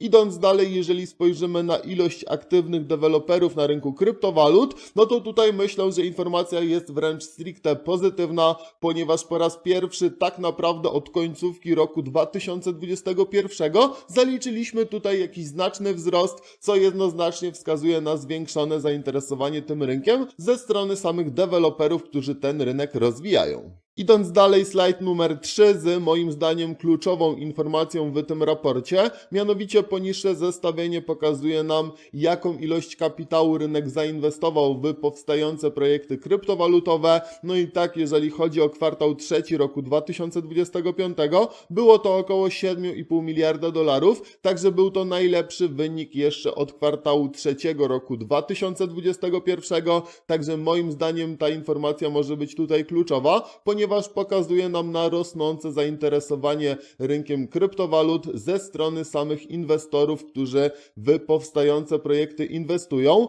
Idąc dalej, jeżeli spojrzymy na ilość aktywnych deweloperów na rynku kryptowalut, no to tutaj myślę, że informacja jest wręcz stricte pozytywna, ponieważ po raz pierwszy tak naprawdę od końcówki roku 2021 zaliczyliśmy tutaj jakiś znaczny wzrost, co jednoznacznie wskazuje na zwiększone zainteresowanie tym rynkiem ze strony samych deweloperów, którzy ten rynek rozwijają. Idąc dalej, slajd numer 3 z moim zdaniem kluczową informacją w tym raporcie, mianowicie poniższe zestawienie pokazuje nam, jaką ilość kapitału rynek zainwestował w powstające projekty kryptowalutowe. No i tak, jeżeli chodzi o kwartał trzeci roku 2025, było to około 7,5 miliarda dolarów, także był to najlepszy wynik jeszcze od kwartału trzeciego roku 2021, także moim zdaniem ta informacja może być tutaj kluczowa, ponieważ pokazuje nam na rosnące zainteresowanie rynkiem kryptowalut ze strony samych inwestorów, którzy w powstające projekty inwestują.